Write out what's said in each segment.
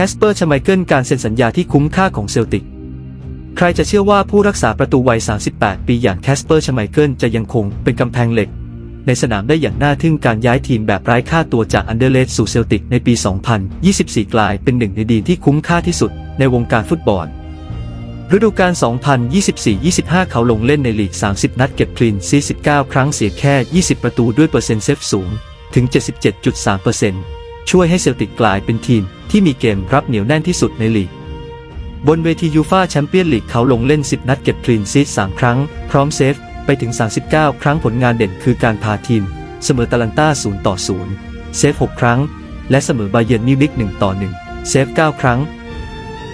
คสเปอร์ชไมเคิลการเซ็นสัญญาที่คุ้มค่าของเซลติก ใครจะเชื่อว่าผู้รักษาประตูวัย 38 ปีอย่างแคสเปอร์ชไมเคิลจะยังคงเป็นกำแพงเหล็ก ในสนามได้อย่างน่าทึ่งการย้ายทีมแบบไร้ค่าตัวจากอันเดอร์เลสสู่เซลติกในปี 2024 กลายเป็นหนึ่งในดีที่คุ้มค่าที่สุดในวงการฟุตบอล ฤดูกาล 2024-25 เขาลงเล่นในลีก 30 นัดเก็บคลีนซี19 ครั้งเสียแค่ 20 ประตูด้วยเปอร์เซ็นต์เซฟสูงถึง 77.3%ช่วยให้เซลติกกลายเป็นทีม ที่มีเกมรับเหนียวแน่นที่สุดในลีก บนเวทียูฟาแชมเปี้ยนลีกเขาลงเล่น 10 นัดเก็บคลีนซี3ครั้ง พร้อมเซฟ ไปถึง 39 ครั้งผลงานเด่นคือการพาทีม เสมอตาลันต้า 0 ต่อ 0 เซฟ 6 ครั้ง และเสมอบาเยิร์นมิวนิก1 ต่อ 1 เซฟ 9 ครั้ง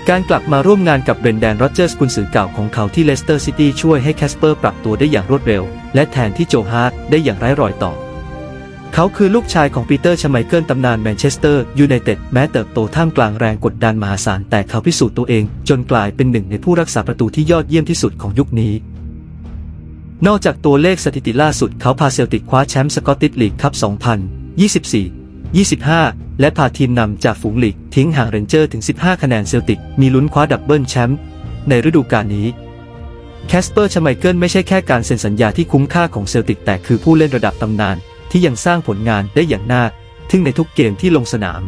การกลับมาร่วมงานกับเบรนแดนโรเจอร์สกุนซือเก่าของเขาที่เลสเตอร์ซิตี้ช่วยให้แคสเปอร์ปรับตัวได้อย่างรวดเร็ว และแทนที่โจฮาร์ดได้อย่างไร้รอยต่อ เขาคือลูกชายของปีเตอร์ชไมเคิลตำนานแมนเชสเตอร์ยูไนเต็ดแม้เติบโตท่ามกลางแรงกดดันมหาศาลแต่เขาพิสูจน์ตัวเอง จนกลายเป็นหนึ่งในผู้รักษาประตูที่ยอดเยี่ยมที่สุดของยุคนี้ นอกจากตัวเลขสถิติล่าสุดเขาพาเซลติกคว้าแชมป์สกอตติชลีกคัพ 2024 25 และพาทีมนำจากฝูงลีกทิ้งห่างเรนเจอร์ถึง 15 คะแนนเซลติก มีลุ้นคว้าดับเบิลแชมป์ในฤดูกาลนี้แคสเปอร์ชไมเคิลไม่ใช่แค่การเซ็นสัญญาที่คุ้มค่าของเซลติกแต่คือผู้เล่นระดับตำนาน ที่ยังสร้างผลงานได้อย่างน่าทึ่งในทุกเกมที่ลงสนาม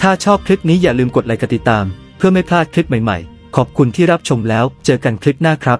ถ้าชอบคลิปนี้อย่าลืมกดไลค์กดติดตาม เพื่อไม่พลาดคลิปใหม่ๆ ขอบคุณที่รับชมแล้ว เจอกันคลิปหน้าครับ